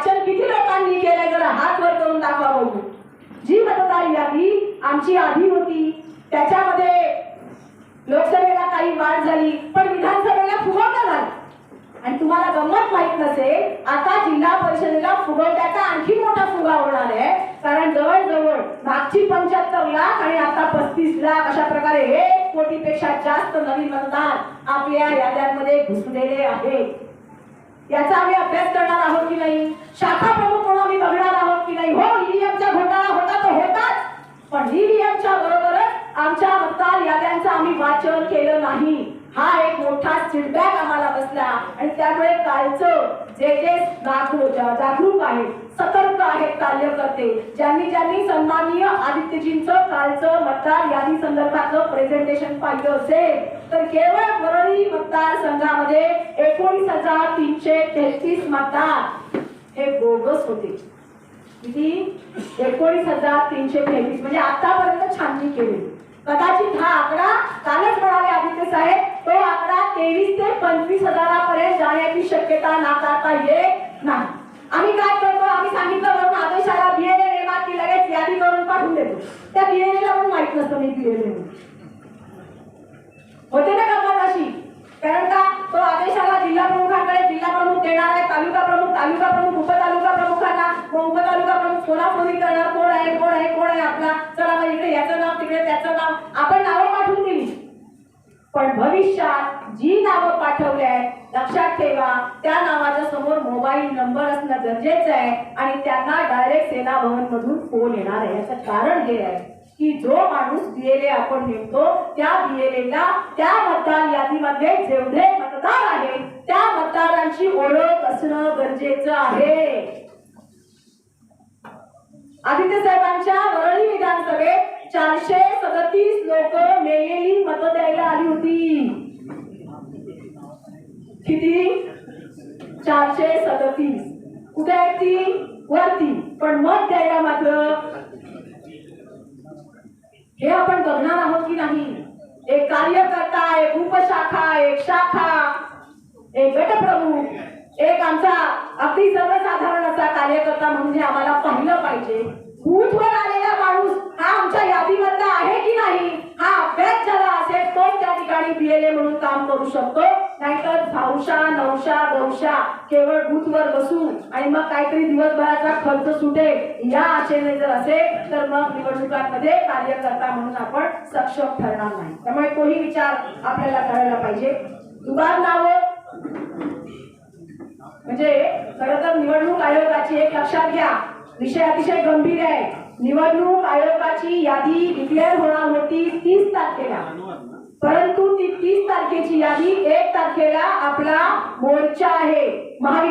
वाचन किती लोकांनी केलं जरा हात वर करून दाखवा बघू जी मतदार यादी आमची आधी होती. त्याच्यामध्ये लोकसभेला काही वाढ झाली पण विधानसभेला फुगवटा झाला. आणि तुम्हाला गंमत माहीत नसेल आता जिल्हा परिषदेला फुगवट्याचा आणखी मोठा फुगा होणार आहे. कारण जवळजवळ मागची पंच्याहत्तर लाख आणि आता पस्तीस लाख अशा प्रकारे एक कोटीपेक्षा जास्त नवीन मतदार आपल्या याद्यांमध्ये घुसलेले आहेत. याचा आम्ही अभ्यास करणार आहोत की नाही शाखा प्रमुख म्हणून आम्ही बघणार आहोत की नाही हो ईव्हीएमचा घोटाळा होता तो होताच पण ईव्हीएमच्या बरोबरच आमच्या हक्काल याद्यांचं आम्ही वाचन केलं नाही. हा एक मोठा फीडबॅक आम्हाला बसला. आणि त्यामुळे कालचं जे जे जागरूक जागरूक आहेत सतर्क आहेत कार्यकर्ते ज्यांनी ज्यांनी सन्माननीय आदित्यजींचं कालचं मतदार यादी संदर्भातलं प्रेझेंटेशन पाहिलं असेल तर केवळ वरळी मतदारसंघामध्ये एकोणीस हजार तीनशे तेहतीस मतदार हे बोगस होते. किती? एकोणीस हजार तीनशे तेवीस. म्हणजे आतापर्यंत छाननी केली. कदाचित हा आकडा कालच म्हणाले आदित्य साहेब. तो आकडा तेवीस ते पंचवीस हजारापर्यंत जाण्याची शक्यता नाकारता येत नाही. आम्ही काय करतो? आम्ही सांगितलं म्हणून आदेशाला बिएलए नेमात की लगेच यादी करून पाठवून देतो. त्या बिएलएला पण माहीत नसतं मी बिएलए होते ना गंमत अशी? कारण का? तो आदेशाला जिल्हा प्रमुखांकडे जिल्हा प्रमुख देणार आहे तालुका प्रमुख तालुका प्रमुख उपतालुका उपतालुका प्रमुख करणार कोण आहे कोण आहे कोण आहे आपला? चला मग इकडे याचं नाव तिकडे त्याचं नाव. आपण नावं पाठवून दिली. पण भविष्यात जी नावं पाठवली आहेत लक्षात ठेवा त्या नावाच्या समोर मोबाईल नंबर असणं गरजेचं आहे आणि त्यांना डायरेक्ट सेना भवन मधून फोन येणार आहे. याचं कारण हे आहे की जो माणूस बीएलए आपण नेमतो त्या बीएलएला त्या मतदार यादीमध्ये जेवढे मतदार आहेत त्या मतदारांची ओळख असणं गरजेचं आहे आदित्य साहेबांच्या वरळी विधानसभेत चारशे सदतीस लोक मेलेली मत द्यायला आली होती. किती? चारशे सदतीस. कुठे आहे ती? वरती. पण मत द्यायला मात्र हे आपण बघणार आहोत की नाही. एक कार्यकर्ता एक उपशाखा एक शाखा एक गटप्रमुख एक आमचा अगदी सर्वसाधारण असा कार्यकर्ता म्हणजे आम्हाला पाहिलं पाहिजे. बूथवर आलेला हा आमच्या यादीमधला आहे की नाही? हा अभ्यास झाला असेल तो त्या ठिकाणी बीएलए म्हणून काम करू शकतो. नाहीतर भावशा नवशा गवशा केवळ बूथवर बसून आणि मग काहीतरी दिवसभराचा खर्च सुटेल या आशेने जर असेल तर मग निवडणुकांमध्ये कार्यकर्ता म्हणून आपण सक्षम ठरणार नाही. त्यामुळे तोही विचार आपल्याला करायला पाहिजे. दुबार म्हणजे खरं तर निवडणूक आयोगाची एक लक्षात घ्या. विषय अतिशय गंभीर आहे. निवडणूक आयोगाची यादी डिक्लेअर होणार होती तीस तारखेला. परंतु ती तीस तारखेची यादी एक तारखेला आपला मोर्चा आहे. महाविकास